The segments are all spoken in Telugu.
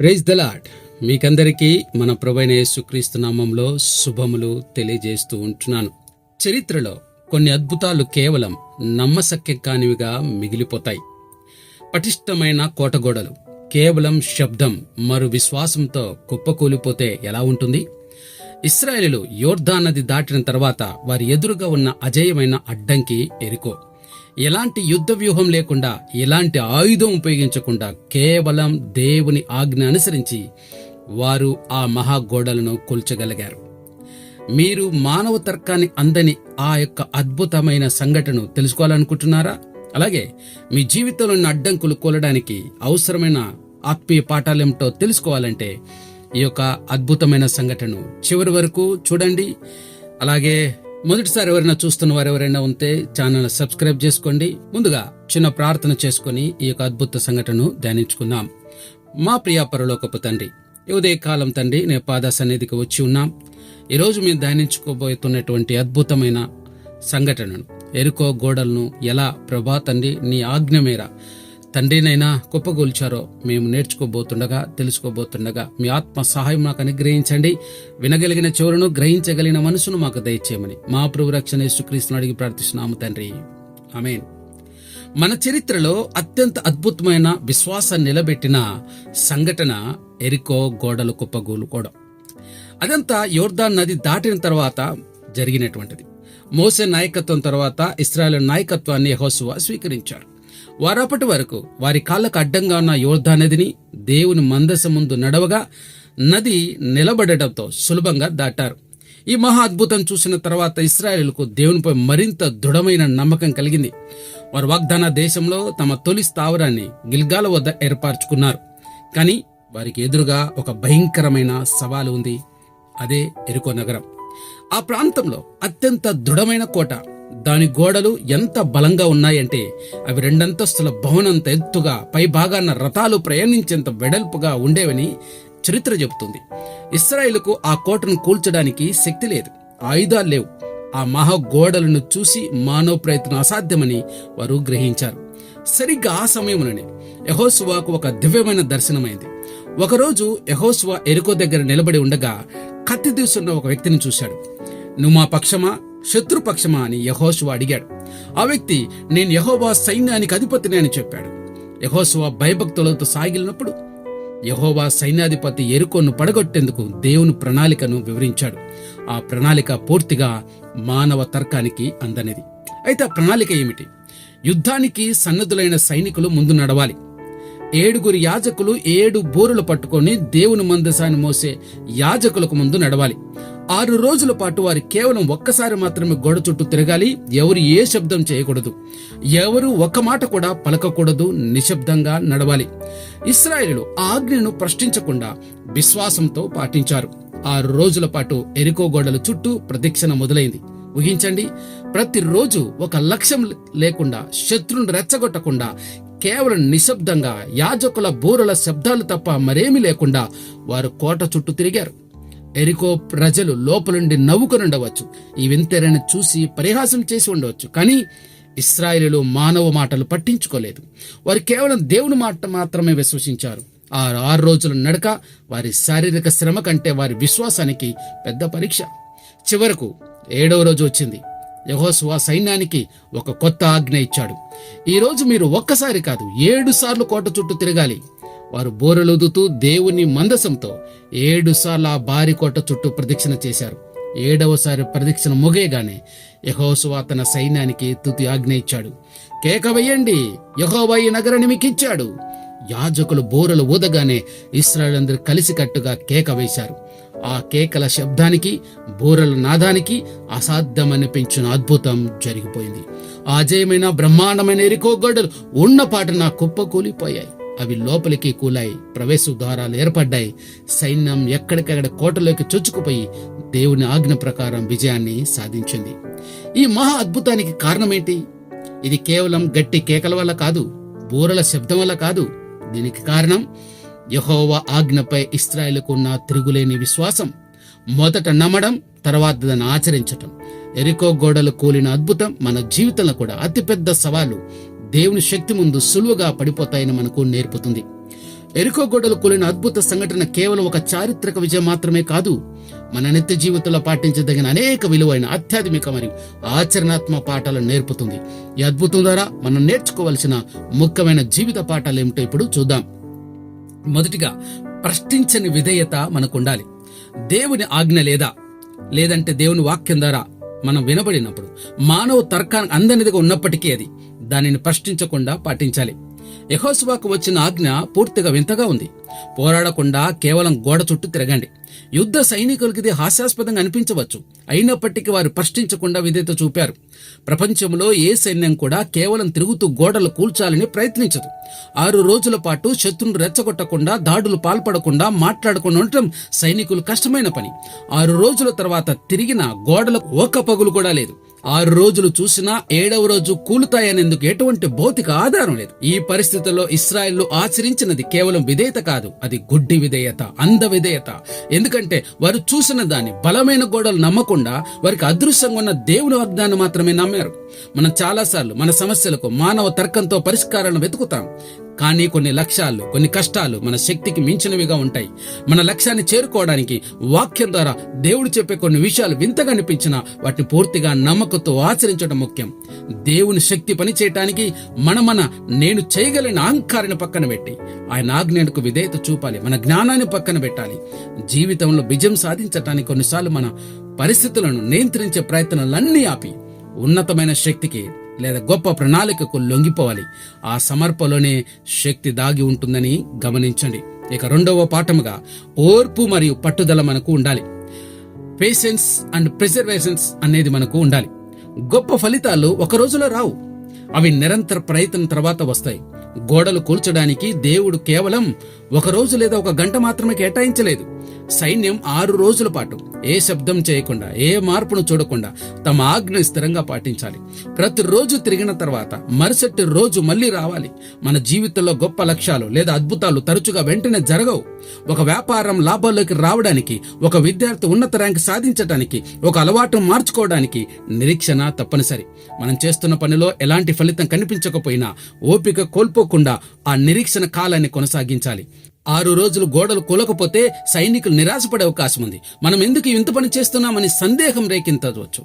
ప్రైజ్ ద లాడ్ మీకందరికీ మన ప్రభైన యేసుక్రీస్తు నామంలో శుభములు తెలియజేస్తూ ఉంటున్నాను. చరిత్రలో కొన్ని అద్భుతాలు కేవలం నమ్మశక్య కానివిగా మిగిలిపోతాయి. పటిష్టమైన కోటగోడలు కేవలం శబ్దం మరు విశ్వాసంతో కుప్పకూలిపోతే ఎలా ఉంటుంది? ఇస్రాయేలు యోర్ధా నది దాటిన తర్వాత వారి ఎదురుగా ఉన్న అజేయమైన అడ్డంకి ఎరుకో. ఎలాంటి యుద్ధ వ్యూహం లేకుండా ఎలాంటి ఆయుధం ఉపయోగించకుండా కేవలం దేవుని ఆజ్ఞ అనుసరించి వారు ఆ మహాగోడలను కూల్చగలిగారు. మీరు మానవ తర్కాన్ని అందని ఆ యొక్క అద్భుతమైన సంఘటన తెలుసుకోవాలనుకుంటున్నారా? అలాగే మీ జీవితంలో ఉన్న అడ్డంకులు కూలడానికి అవసరమైన ఆత్మీయ పాఠాలేమిటో తెలుసుకోవాలంటే ఈ యొక్క అద్భుతమైన సంఘటన చివరి వరకు చూడండి. అలాగే మొదటిసారి ఎవరైనా చూస్తున్న వారు ఎవరైనా ఉంటే ఛానల్ సబ్స్క్రైబ్ చేసుకోండి. ముందుగా చిన్న ప్రార్థన చేసుకుని ఈ యొక్క అద్భుత సంఘటనను ధ్యానించుకుందాం. మా ప్రియాపరలోకపు తండ్రి ఉదయ కాలం తండ్రి నేను పాద సన్నిధికి వచ్చి ఉన్నాం. ఈరోజు మేము ధ్యానించుకోబోతున్నటువంటి అద్భుతమైన సంఘటనను ఎరుకో గోడలను ఎలా ప్రభా తండ్రి నీ ఆజ్ఞ మేర తండ్రినైనా కుప్పగూల్చారో మేము నేర్చుకోబోతుండగా తెలుసుకోబోతుండగా మీ ఆత్మ సహాయం మాకు అనుగ్రహించండి. వినగలిగిన చెవులను గ్రహించగలిగిన మనసును మాకు దయచేయమని మా ప్రభు రక్షణ యేసుక్రీస్తును అడిగి ప్రార్థిస్తున్నాము తండ్రి. ఆమేన్. మన చరిత్రలో అత్యంత అద్భుతమైన విశ్వాసాన్ని నిలబెట్టిన సంఘటన ఎరికో గోడలు కుప్పగూలుకోవడం అదంతా యోర్దాన్ నది దాటిన తర్వాత జరిగినటువంటిది. మోసే నాయకత్వం తర్వాత ఇస్రాయల్ నాయకత్వాన్ని హోసువా స్వీకరించారు వారప్పటి వరకు వారి కాళ్ళకు అడ్డంగా ఉన్న యోర్ధా నదిని దేవుని మందస ముందు నడవగా నది నిలబడటంతో సులభంగా దాటారు. ఈ మహా అద్భుతం చూసిన తర్వాత ఇస్రాయేల్కు దేవునిపై మరింత దృఢమైన నమ్మకం కలిగింది. వారు వాగ్దాన దేశంలో తమ తొలి స్థావరాన్ని గిల్గాల వద్ద ఏర్పరచుకున్నారు. కానీ వారికి ఎదురుగా ఒక భయంకరమైన సవాలు ఉంది. అదే ఎరుకో నగరం. ఆ ప్రాంతంలో అత్యంత దృఢమైన కోట. దాని గోడలు ఎంత బలంగా ఉన్నాయంటే అవి రెండంతస్తుల భవనంత ఎత్తుగా పై భాగాన రథాలు ప్రయాణించేంత వెడల్పుగా ఉండేవని చరిత్ర చెబుతుంది. ఇస్రాయిల్కు ఆ కోటను కూల్చడానికి శక్తి లేదు ఆయుధాలు లేవు. ఆ మహా గోడలను చూసి మానవ ప్రయత్నం అసాధ్యమని వారు గ్రహించారు. సరిగ్గా ఆ సమయంలోనే యహోసువాకు ఒక దివ్యమైన దర్శనమైంది. ఒకరోజు యహోసువా ఎరుకో దగ్గర నిలబడి ఉండగా కత్తి దూసున్న ఒక వ్యక్తిని చూశాడు. నువ్వు మా పక్షమా? శత్రుపక్షమా అని యహోసువా అడిగాడు. ఆ వ్యక్తి నేను యహోవా సైన్యానికి అధిపతిని అని చెప్పాడు. యహోసువా భయభక్తులతో సాగిలినప్పుడు యహోవా సైన్యాధిపతి ఎరుకోను పడగొట్టేందుకు దేవుని ప్రణాళికను వివరించాడు. ఆ ప్రణాళిక పూర్తిగా మానవ తర్కానికి అందనిది. అయితే ఆ ప్రణాళిక ఏమిటి? యుద్ధానికి సన్నద్ధులైన సైనికులు ముందు నడవాలి. ఏడుగురు యాజకులు ఏడు బోరులు పట్టుకొని దేవుని మందసాన్ని మోసే యాజకులకు ముందు నడవాలి. ఆరు రోజుల పాటు వారు కేవలం ఒక్కసారి మాత్రమే గోడ చుట్టూ తిరగాలి. ఎవరు ఏ శబ్దం చేయకూడదు. ఎవరు ఒక్క మాట కూడా పలకకూడదు. నిశ్శబ్దంగా నడవాలి. ఇస్రాయేలు ఆజ్ఞను ప్రశ్నించకుండా విశ్వాసంతో పాటించారు. ఆరు రోజుల పాటు ఎరికో గోడల చుట్టూ ప్రదక్షిణ మొదలైంది. ఊహించండి ప్రతిరోజు ఒక లక్ష్యం లేకుండా శత్రువును రెచ్చగొట్టకుండా కేవలం నిశ్శబ్దంగా యాజకుల బూరల శబ్దాలు తప్ప మరేమీ లేకుండా వారు కోట చుట్టూ తిరిగారు. ఎరికో ప్రజలు లోపలుండి నవ్వుకునుండవచ్చు ఈ వింతెరని చూసి పరిహాసం చేసి ఉండవచ్చు. కానీ ఇస్రాయిలు మానవ మాటలు పట్టించుకోలేదు. వారు కేవలం దేవుని మాట మాత్రమే విశ్వసించారు. ఆ ఆరు రోజుల నడక వారి శారీరక శ్రమ కంటే వారి విశ్వాసానికి పెద్ద పరీక్ష. చివరకు ఏడవ రోజు వచ్చింది. యహోసువా సైన్యానికి ఒక కొత్త ఆజ్ఞ ఇచ్చాడు. ఈరోజు మీరు ఒక్కసారి కాదు ఏడు సార్లు కోట చుట్టూ తిరగాలి. వారు బోరలొదుతూ దేవుని మందసంతో ఏడుసార్లు ఆ భారీ కోట చుట్టూ ప్రదక్షిణ చేశారు. ఏడవసారి ప్రదక్షిణ ముగేగానే యహోసువా తన సైన్యానికి తుది ఆజ్ఞ ఇచ్చాడు. కేక వేయండి యహోవా ఈ నగరాన్ని మీకు యాజకులు బోరలు ఊదగానే ఇస్రాయలందరూ కలిసికట్టుగా కేక వేశారు. ఆ కేకల శబ్దానికి బోరల నాదానికి అసాధ్యమనిపించిన అద్భుతం జరిగిపోయింది. అజయమైన బ్రహ్మాండమైన ఎరికో గొడ్డలు ఉన్న పాటన కుప్పకూలిపోయాయి. అవి లోపలికి కూలాయి. ప్రవేశ ద్వారాలు ఏర్పడ్డాయి. సైన్యం ఎక్కడికక్కడ కోటలోకి చొచ్చుకుపోయి దేవుని ఆజ్ఞ ప్రకారం విజయాన్ని సాధించింది. ఈ మహా అద్భుతానికి కారణమేంటి? ఇది కేవలం గట్టి కేకల వల్ల కాదు బూరల శబ్దం వల్ల కాదు. దీనికి కారణం యహోవా ఆజ్ఞపై ఇస్రాయేలుకు ఉన్న తిరుగులేని విశ్వాసం మొదట నమ్మడం తర్వాత దాన్ని ఆచరించటం. ఎరికో గోడలు కూలిన అద్భుతం మన జీవితంలో కూడా అతిపెద్ద సవాలు. దేవుని శక్తి ముందు సులువుగా పడిపోతాయని మనకు నేర్పుతుంది. ఎరుకో గోడలు కూలిన అద్భుత సంఘటన కేవలం ఒక చారిత్రక విజయం మాత్రమే కాదు మన నిత్య జీవితంలో పాటించదగిన అనేక విలువైన ఆధ్యాత్మిక మరియు ఆచరణాత్మక పాఠాలను నేర్పుతుంది. ఈ అద్భుతం ద్వారా మనం నేర్చుకోవలసిన ముఖ్యమైన జీవిత పాఠాలు ఏమిటో ఇప్పుడు చూద్దాం. మొదటిగా ప్రశ్నించని విధేయత మనకు ఉండాలి దేవుని ఆజ్ఞ లేదా లేదంటే దేవుని వాక్యం ద్వారా మనం వినబడినప్పుడు మానవ తర్కానికి అందనిదిగా ఉన్నప్పటికీ అది దానిని ప్రశ్నించకుండా పాటించాలి. యహోసువాకు వచ్చిన ఆజ్ఞ పూర్తిగా వింతగా ఉంది. పోరాడకుండా కేవలం గోడ చుట్టూ తిరగండి. యుద్ధ సైనికులకి ఇది హాస్యాస్పదంగా అనిపించవచ్చు. అయినప్పటికీ వారు ప్రశ్నించకుండా విధేత చూపారు. ప్రపంచంలో ఏ సైన్యం కూడా కేవలం తిరుగుతూ గోడలు కూల్చాలని ప్రయత్నించదు. ఆరు రోజుల పాటు శత్రును రెచ్చగొట్టకుండా దాడులు పాల్పడకుండా మాట్లాడకుండా ఉండటం సైనికులు కష్టమైన పని. ఆరు రోజుల తర్వాత తిరిగిన గోడలకు ఒక పగులు కూడా లేదు. ఆరు రోజులు చూసినా ఏడవ రోజు కూలుతాయనేందుకు ఎటువంటి భౌతిక ఆధారం లేదు. ఈ పరిస్థితుల్లో ఇస్రాయెల్ ఆచరించినది కేవలం విధేయత కాదు. అది గుడ్డి విధేయత అంధ విధేయత. ఎందుకంటే వారు చూసిన దాన్ని బలమైన గోడలు నమ్మకుండా వారికి అదృశ్యంగా ఉన్న దేవుని వాగ్దానం మాత్రమే నమ్మారు. మనం చాలాసార్లు మన సమస్యలకు మానవ తర్కంతో పరిష్కారాలను వెతుకుతాం. కానీ కొన్ని లక్ష్యాలు కొన్ని కష్టాలు మన శక్తికి మించినవిగా ఉంటాయి. మన లక్ష్యాన్ని చేరుకోవడానికి వాక్యం ద్వారా దేవుడు చెప్పే కొన్ని విషయాలు వింతగా అనిపించిన వాటిని పూర్తిగా నమ్మకంతో ఆచరించడం ముఖ్యం. దేవుని శక్తి పని చేయటానికి మన మన నేను చేయగలిగిన అహంకారాన్ని పక్కన పెట్టి ఆయన ఆజ్ఞకు విధేయత చూపాలి మన జ్ఞానాన్ని పక్కన పెట్టాలి. జీవితంలో విజయం సాధించటానికి కొన్నిసార్లు మన పరిస్థితులను నియంత్రించే ప్రయత్నాలన్నీ ఆపి ఉన్నతమైన శక్తికి లేదా గొప్ప ప్రణాళికకు లొంగిపోవాలి. ఆ సమర్పలోనే శక్తి దాగి ఉంటుందని గమనించండి. ఇక రెండవ పాఠముగా ఓర్పు మరియు పట్టుదల మనకు ఉండాలి. పేషెన్స్ అండ్ ప్రిజర్వేషన్స్ అనేది మనకు ఉండాలి. గొప్ప ఫలితాలు ఒక రోజులో రావు. అవి నిరంతర ప్రయత్నం తర్వాత వస్తాయి. గోడలు కూల్చడానికి దేవుడు కేవలం ఒక రోజు లేదా ఒక గంట మాత్రమే కేటాయించలేదు. సైన్యం ఆరు రోజుల పాటు ఏ శబ్దం చేయకుండా ఏ మార్పును చూడకుండా తమ ఆజ్ఞ స్థిరంగా పాటించాలి. ప్రతిరోజు తిరిగిన తర్వాత మరుసటి రోజు మళ్ళీ రావాలి. మన జీవితంలో గొప్ప లక్ష్యాలు లేదా అద్భుతాలు తరచుగా వెంటనే జరగవు. ఒక వ్యాపారం లాభాల్లోకి రావడానికి ఒక విద్యార్థి ఉన్నత ర్యాంక్ సాధించడానికి ఒక అలవాటు మార్చుకోవడానికి నిరీక్షణ తప్పనిసరి. మనం చేస్తున్న పనిలో ఎలాంటి ఫలితం కనిపించకపోయినా ఓపిక కోల్పోకుండా ఆ నిరీక్షణ కాలాన్ని కొనసాగించాలి. ఆరు రోజులు గోడలు కూలకపోతే సైనికులు నిరాశపడే అవకాశం ఉంది. మనం ఎందుకు ఇంత పని చేస్తున్నామని సందేహం రేకించవచ్చు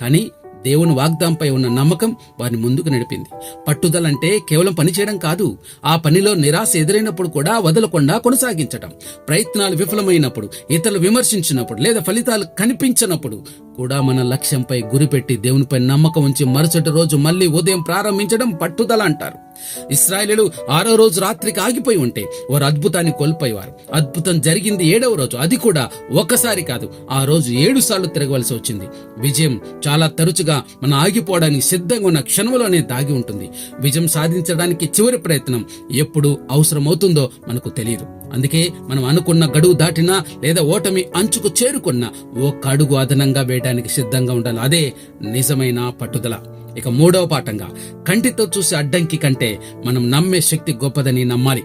కానీ దేవుని వాగ్దాంపై ఉన్న నమ్మకం వారిని ముందుకు నడిపింది. పట్టుదల అంటే కేవలం పని చేయడం కాదు ఆ పనిలో నిరాశ ఎదురైనప్పుడు కూడా వదలకుండా కొనసాగించటం. ప్రయత్నాలు విఫలమైనప్పుడు ఇతరులు విమర్శించినప్పుడు లేదా ఫలితాలు కనిపించినప్పుడు కూడా మన లక్ష్యంపై గురిపెట్టి దేవునిపై నమ్మకం ఉంచి మరుసటి రోజు మళ్ళీ ఉదయం ప్రారంభించడం పట్టుదల అంటారు. ఇస్రాయేలీలు ఆరో రోజు రాత్రికి ఆగిపోయి ఉంటే వారు అద్భుతాన్ని కోల్పోయేవారు. అద్భుతం జరిగింది ఏడవ రోజు. అది కూడా ఒక్కసారి కాదు. ఆ రోజు ఏడు సార్లు తిరగవలసి వచ్చింది. విజయం చాలా తరచుగా మన ఆగిపోవడానికి సిద్ధంగా ఉన్న క్షణంలోనే దాగి ఉంటుంది. విజయం సాధించడానికి చివరి ప్రయత్నం ఎప్పుడు అవసరమవుతుందో మనకు తెలియదు. అందుకే మనం అనుకున్న గడువు దాటినా లేదా ఓటమి అంచుకు చేరుకున్న ఓ అడుగు అదనంగా వేయడానికి సిద్ధంగా ఉండాలి. అదే నిజమైన పట్టుదల. ఇక మూడవ పాఠంగా కంటితో చూసే అడ్డంకి కంటే మనం నమ్మే శక్తి గొప్పదని నమ్మాలి.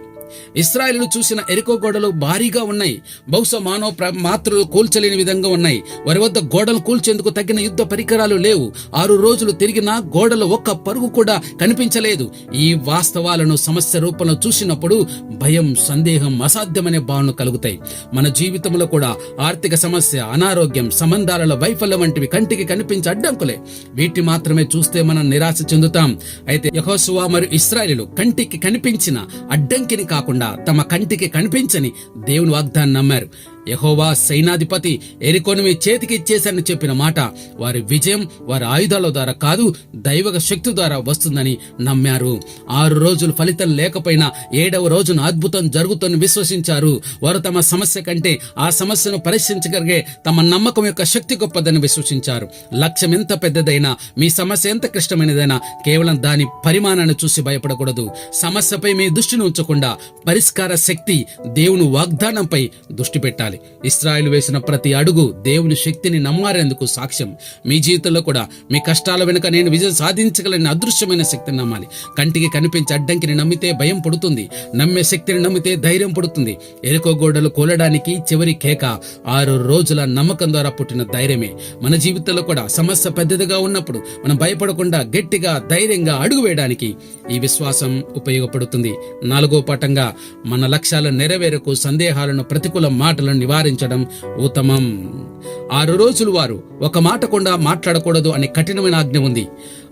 ఇస్రాయేలు చూసిన ఎరుకో గోడలు భారీగా ఉన్నాయి. బహుశా మానవ మాత్రలు కూల్చలేని విధంగా ఉన్నాయి. వారి వద్ద గోడలు కూల్చేందుకు తగిన యుద్ధ పరికరాలు లేవు. ఆరు రోజులు తిరిగినా గోడలు ఒక్క పరుగు కూడా కనిపించలేదు. ఈ వాస్తవాలను సమస్య రూపంలో చూసినప్పుడు భయం సందేహం అసాధ్యమనే భావన కలుగుతాయి. మన జీవితంలో కూడా ఆర్థిక సమస్య అనారోగ్యం సంబంధాలలో వైఫల్యం వంటివి కంటికి కనిపించే అడ్డంకులే. వీటి మాత్రమే చూస్తే మనం నిరాశ చెందుతాం. అయితే యహోసువా మరియు ఇస్రాయలు కంటికి కనిపించిన అడ్డంకిని కాకుండా తమ కంటికి కనిపించని దేవుని వాగ్దాన్ని నమ్మారు. యహోవా సైనాధిపతి ఎరికొని మీ చేతికి ఇచ్చేసని చెప్పిన మాట. వారి విజయం వారి ఆయుధాల ద్వారా కాదు దైవక శక్తి ద్వారా వస్తుందని నమ్మారు. ఆరు రోజులు ఫలితం లేకపోయినా ఏడవ రోజున అద్భుతం జరుగుతుందని విశ్వసించారు. వారు తమ సమస్య కంటే ఆ సమస్యను పరిష్కరించగలిగే తమ నమ్మకం యొక్క శక్తి గొప్పదని విశ్వసించారు. లక్ష్యం ఎంత పెద్దదైనా మీ సమస్య ఎంత క్లిష్టమైనదైనా కేవలం దాని పరిమాణాన్ని చూసి భయపడకూడదు. సమస్యపై మీ దృష్టిని ఉంచకుండా పరిష్కార శక్తి దేవుని వాగ్దానంపై దృష్టి పెట్టాలి. ఇస్రాయల్ వేసిన ప్రతి అడుగు దేవుని శక్తిని నమ్మారేందుకు సాక్ష్యం. మీ జీవితంలో కూడా మీ కష్టాల వెనుక నేను విజయం సాధించగలని అదృశ్యమైన శక్తిని నమ్మాలి. కంటికి కనిపించే అడ్డంకిని నమ్మితే భయం పుడుతుంది. నమ్మే శక్తిని నమ్మితే ధైర్యం పుడుతుంది. ఎరుకో గోడలు కూలడానికి చివరి కేక ఆరు రోజుల నమ్మకం ద్వారా పుట్టిన ధైర్యమే. మన జీవితంలో కూడా సమస్య పెద్దదిగా ఉన్నప్పుడు మనం భయపడకుండా గట్టిగా ధైర్యంగా అడుగు వేయడానికి ఈ విశ్వాసం ఉపయోగపడుతుంది. నాలుగో పాఠంగా మన లక్ష్యాల నెరవేరకు సందేహాలను ప్రతికూల మాటలను నివారించడం ఉత్తమం. ఆరు రోజులు వారు ఒక మాట కూడా మాట్లాడకూడదు అనే కఠినమైన ఆజ్ఞ ఉంది.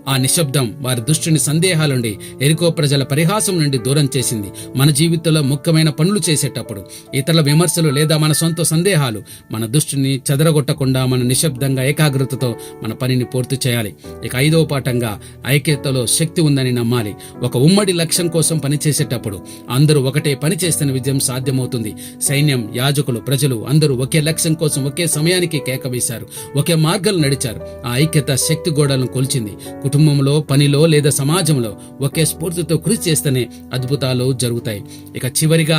ఆ నిశ్శబ్దం వారి దుష్టుని సందేహాల నుండి ఎరుకో ప్రజల పరిహాసం నుండి దూరం చేసింది. మన జీవితంలో ముఖ్యమైన పనులు చేసేటప్పుడు ఇతరుల విమర్శలు లేదా మన సొంత సందేహాలు మన దృష్టిని చెదరగొట్టకుండా మన నిశ్శబ్దంగా ఏకాగ్రతతో మన పనిని పూర్తి చేయాలి. ఇక ఐదవ పాఠంగా ఐక్యతలో శక్తి ఉందని నమ్మాలి. ఒక ఉమ్మడి లక్ష్యం కోసం పనిచేసేటప్పుడు అందరూ ఒకటే పని చేస్తున్న విజయం సాధ్యమవుతుంది. సైన్యం యాజకులు ప్రజలు అందరూ ఒకే లక్ష్యం కోసం ఒకే సమయానికి కేక వేశారు ఒకే మార్గాలు నడిచారు. ఆ ఐక్యత శక్తి గోడలను కొలిచింది. కుటుంబంలో పనిలో లేదా సమాజంలో ఒకే స్ఫూర్తితో కృషి చేస్తేనే అద్భుతాలు జరుగుతాయి. ఇక చివరిగా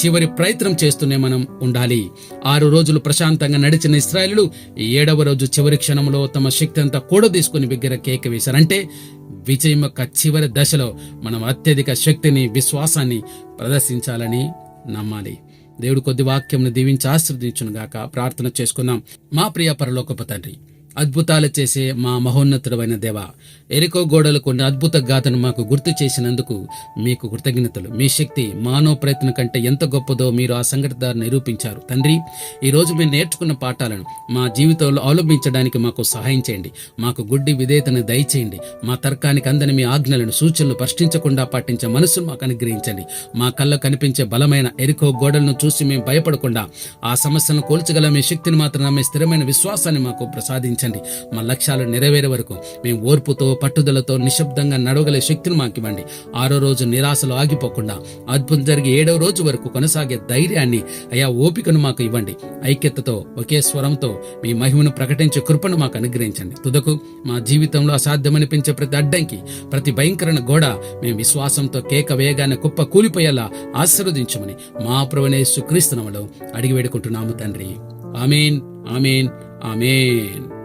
చివరి ప్రయత్నం చేస్తూనే మనం ఉండాలి. ఆరు రోజులు ప్రశాంతంగా నడిచిన ఇస్రాయలు ఏడవ రోజు చివరి క్షణంలో తమ శక్తి అంతా కూడా తీసుకుని బిగ్గర కేక వేశారంటే విజయం యొక్క చివరి దశలో మనం అత్యధిక శక్తిని విశ్వాసాన్ని ప్రదర్శించాలని నమ్మాలి. దేవుడు కొద్ది వాక్యంను దీవించి ఆశ్రదించును గాక ప్రార్థన చేసుకుందాం. మా ప్రియ పరలోకపు తండ్రి అద్భుతాలు చేసే మా మహోన్నతుడైన దేవ ఎరికో గోడలు కొన్ని అద్భుత గాథను మాకు గుర్తు చేసినందుకు మీకు కృతజ్ఞతలు. మీ శక్తి మానవ ప్రయత్నం కంటే ఎంత గొప్పదో మీరు ఆ సంఘటన ద్వారా నిరూపించారు. తండ్రి ఈ రోజు మేము నేర్చుకున్న పాఠాలను మా జీవితంలో అవలంబించడానికి మాకు సహాయం చేయండి. మాకు గుడ్డి విధేయతను దయచేయండి. మా తర్కానికి అందని మీ ఆజ్ఞలను సూచనలు ప్రశ్నించకుండా పాటించే మనసును మాకు అనుగ్రహించండి. మా కళ్ళ కనిపించే బలమైన ఎరికో గోడలను చూసి మేము భయపడకుండా ఆ సమస్యను కోల్చగల మీ శక్తిని మాత్రం మీ స్థిరమైన విశ్వాసాన్ని మాకు ప్రసాదించండి. మా లక్ష్యాలు నెరవేరే వరకు మేము ఓర్పుతో పట్టుదలతో నిశ్శబ్దంగా నడవగలే శక్తిని మాకు ఇవ్వండి ఆరో రోజు నిరాశలో ఆగిపోకుండా అద్భుతం జరిగి ఏడవ రోజు వరకు కొనసాగే ధైర్యాన్ని అయా ఓపికను మాకు ఇవ్వండి. ఐక్యతతో ఒకే స్వరంతో మీ మహిమను ప్రకటించే కృపను మాకు అనుగ్రహించండి. తుదకు మా జీవితంలో అసాధ్యమనిపించే ప్రతి అడ్డంకి ప్రతి భయంకరణ గోడ మేము విశ్వాసంతో కేక వేగాన్ని కుప్ప కూలిపోయేలా ఆశీర్వదించమని మా ప్రవణేశు క్రీస్తునములో అడిగి వేడుకుంటున్నాము తండ్రి. Amen amen amen.